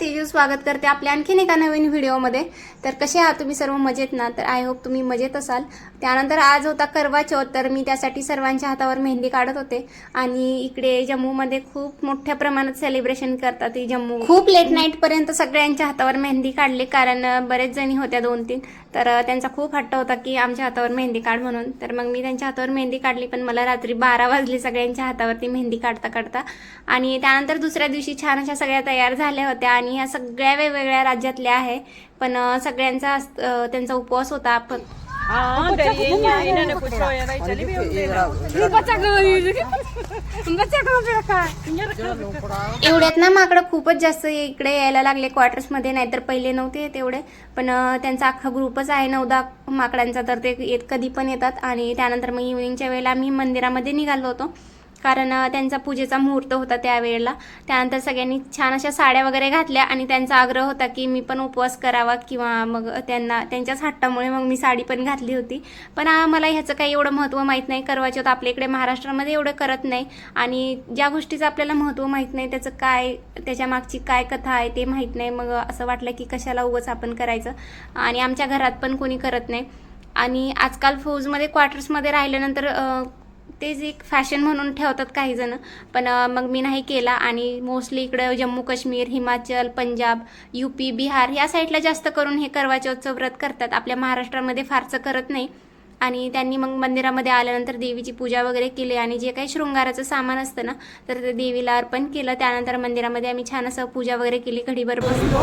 ചെയ്ത് ഈ स्वागत करते आपल्या आणखीन एका नवीन व्हिडिओमध्ये. तर कसे आहात तुम्ही सर्व मजेत ना? तर आय होप तुम्ही मजेत असाल. त्यानंतर आज होता करवा चौथ तर मी त्यासाठी सर्वांच्या हातावर मेहंदी काढत होते. आणि इकडे जम्मूमध्ये खूप मोठ्या प्रमाणात सेलिब्रेशन करतात ही जम्मू. खूप लेट नाईटपर्यंत सगळ्यांच्या हातावर मेहंदी काढली कारण बरेच जणी होत्या दोन तीन तर त्यांचा खूप हट्ट होता की आमच्या हातावर मेहंदी काढ म्हणून. तर मग मी त्यांच्या हातावर मेहंदी काढली पण मला रात्री बारा वाजले सगळ्यांच्या हातावरती मेहंदी काढता काढता आणि त्यानंतर दुसऱ्या दिवशी छान अशा सगळ्या तयार झाल्या होत्या. आणि ह्या सगळ्या वेगवेगळ्या राज्यातल्या आहे. पण सगळ्यांचा त्यांचा उपवास होता. पण dari nya ini ada pucuk yang lain jadi biar baca gue baca gue एवढ्यात ना माकडं खूपच जास्त इकडे यायला लागले क्वार्टर्समध्ये नाहीतर पहिले नव्हते येत एवढे पण त्यांचा अख्खा ग्रुपच आहे. नऊदा माकडांचा. तर ते येत कधी पण येतात. आणि त्यानंतर मग इव्हिनिंगच्या वेळेला आम्ही मंदिरामध्ये निघालो होतो. कारण त्यांचा पूजेचा मुहूर्त होता त्यावेळेला त्यानंतर सगळ्यांनी छान अशा साड्या वगैरे घातल्या आणि त्यांचा आग्रह होता की मी पण उपवास करावा किंवा मग त्यांना त्यांच्याच हट्टामुळे मग मी साडी पण घातली होती. पण मला ह्याचं काही एवढं महत्त्व माहीत नाही. करवाचौथ आपल्या इकडे महाराष्ट्रामध्ये एवढं करत नाही. आणि ज्या गोष्टीचं आपल्याला महत्त्व माहीत नाही त्याचं काय त्याच्या मागची काय कथा आहे ते माहीत नाही. मग असं वाटलं की कशाला उगंच आपण करायचं. आणि आमच्या घरात पण कोणी करत नाही. आणि आजकाल फौजमध्ये क्वार्टर्समध्ये राहिल्यानंतर तेच एक फॅशन म्हणून ठेवतात काही जण. पण मग मी नाही केला आणि मोस्टली इकडं जम्मू काश्मीर हिमाचल पंजाब यू पी बिहार या साईडला जास्त करून हे करवाचौथचं व्रत करतात. आपल्या महाराष्ट्रामध्ये फारसं करत नाही. आणि त्यांनी मग मंदिरामध्ये आल्यानंतर देवीची पूजा वगैरे केली आणि जे काही शृंगाराचं सामान असतं ना तर ते देवीला अर्पण केलं. त्यानंतर मंदिरामध्ये आम्ही छान असं पूजा वगैरे केली घडीभर बसलो.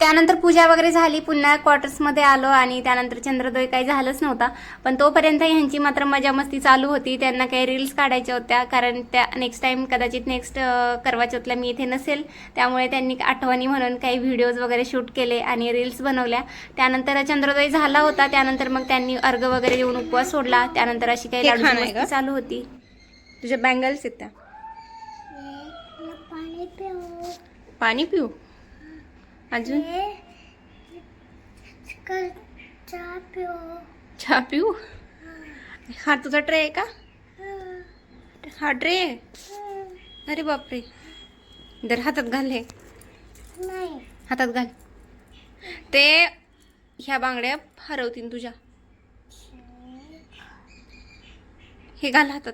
त्यानंतर पूजा वगैरे झाली. पुन्हा क्वार्टर्समध्ये आलो आणि त्यानंतर चंद्रोदय काही झालंच नव्हता. पण तोपर्यंत ह्यांची मात्र मजा मस्ती चालू होती. त्यांना काही रील्स काढायच्या होत्या. कारण त्या नेक्स्ट टाइम कदाचित नेक्स्ट करवाचौथला मी इथे नसेल. त्यामुळे त्यांनी आठवणी म्हणून काही व्हिडिओज वगैरे शूट केले आणि रील्स बनवल्या. त्यानंतर चंद्रोदय झाला होता. त्यानंतर मग त्यांनी अर्घ वगैरे देऊन उपवास सोडला. त्यानंतर अशी काही? चालू होती. तुझ्या बँगल्स आहेत त्या. पाणी पिऊ? अजून? चहा पिऊ हा. तुझा ट्रे आहे का? हा. ट्रे आहे? अरे बापरे. दर हातात घाल हे. हातात घाल. ते ह्या बांगड्या हरवतील तुझ्या. हे घाल हातात.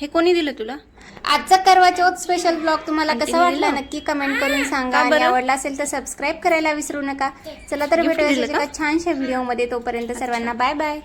हे कोणी दिलं तुला? आजचा करवा चौथ स्पेशल ब्लॉग तुम्हाला कसा वाटला? नक्की कमेंट करून सांगा. आणि? आवडला असेल तर सबस्क्राईब करायला विसरू नका. चला तर भेटूया छानशा व्हिडिओमध्ये तोपर्यंत सर्वांना बाय बाय